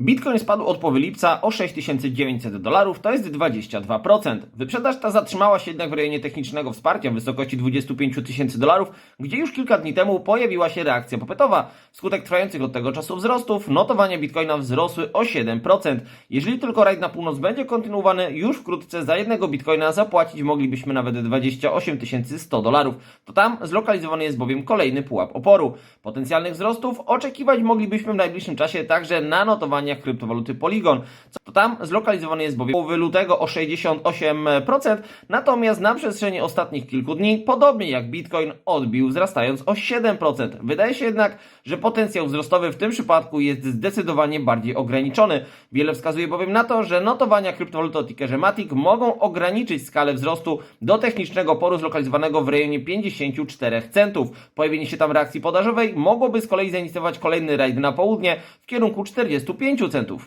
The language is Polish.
Bitcoin spadł od połowy lipca o 6900 dolarów, to jest 22%. Wyprzedaż ta zatrzymała się jednak w rejonie technicznego wsparcia w wysokości 25 tysięcy dolarów, gdzie już kilka dni temu pojawiła się reakcja popytowa. Wskutek trwających od tego czasu wzrostów, notowania Bitcoina wzrosły o 7%. Jeżeli tylko rajd na północ będzie kontynuowany, już wkrótce za jednego Bitcoina zapłacić moglibyśmy nawet 28 100 dolarów. To tam zlokalizowany jest bowiem kolejny pułap oporu. Potencjalnych wzrostów oczekiwać moglibyśmy w najbliższym czasie także na notowaniach kryptowaluty Polygon. Co tam zlokalizowany jest bowiem połowy lutego o 68%, natomiast na przestrzeni ostatnich kilku dni, podobnie jak Bitcoin, odbił wzrastając o 7%. Wydaje się jednak, że potencjał wzrostowy w tym przypadku jest zdecydowanie bardziej ograniczony. Wiele wskazuje bowiem na to, że notowania kryptowaluty o tickerze Matic mogą ograniczyć skalę wzrostu do technicznego oporu zlokalizowanego w rejonie 54 centów. Pojawienie się tam reakcji podażowej mogłoby z kolei zainicjować kolejny rajd na południe w kierunku 45 centów.